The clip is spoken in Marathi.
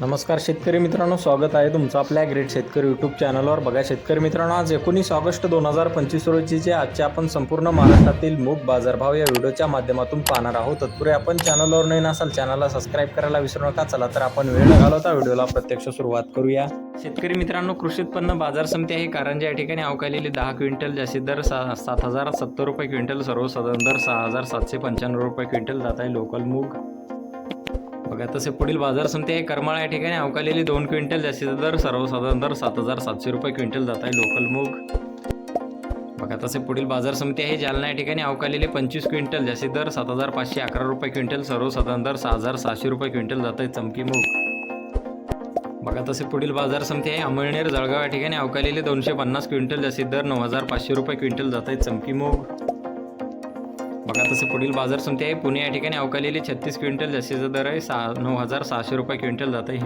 नमस्कार शेतकरी मित्रांनो स्वागत आहे तुमचं आपल्या ग्रेट शेतकरी यूट्यूब चॅनलवर बघा शेतकरी मित्रांनो आज एकोणीस ऑगस्ट दोन हजार पंचवीस रोजीचे आजचे आपण संपूर्ण महाराष्ट्रातील मूग बाजारभाव या व्हिडिओच्या माध्यमातून पाहणार आहोत. तत्पूर्वी आपण चॅनलवर नवीन असाल चॅनलला सबस्क्राईब करायला विसरू नका. चला तर आपण वेळ घालवता व्हिडिओला प्रत्यक्ष सुरुवात करूया. शेतकरी मित्रांनो कृषी उत्पन्न बाजार समिती आहे. कारंजा या ठिकाणी अवकालेली दहा क्विंटल जास्तीत दर सा सात हजार सत्तर रुपये क्विंटल सर्वसाधारण दर सहा हजार सातशे पंच्याण्णव रुपये क्विंटल जात आहे लोकल मूग. बघा तसे पुढील बाजार समिती आहे. करमाळा या ठिकाणी अवकालेली दोन क्विंटल जास्तीचा दर सर्वसाधारण दर सात हजार सातशे रुपये क्विंटल जात आहे लोकल मूग. बघा तसे पुढील बाजार समिती आहे. जालना या ठिकाणी अवकालेले पंचवीस क्विंटल जास्तीत दर सात हजार पाचशे अकरा रुपये क्विंटल सर्वसाधारण दर सहा हजार सहाशे रुपये क्विंटल जात आहे चमकी मूग. बघा तसे पुढील बाजार समिती आहे. अमळनेर जळगाव या ठिकाणी अवकालेले दोनशे पन्नास क्विंटल जास्तीत दर नऊ हजार पाचशे रुपये क्विंटल जात आहे चमकी मूग. बघा तसे पुढील बाजार समिती आहे. पुणे या ठिकाणी अवकालेली छत्तीस क्विंटल जास्तीचा दर आहे. सहा नऊ हजार सहाशे रुपये क्विंटल जात. आहे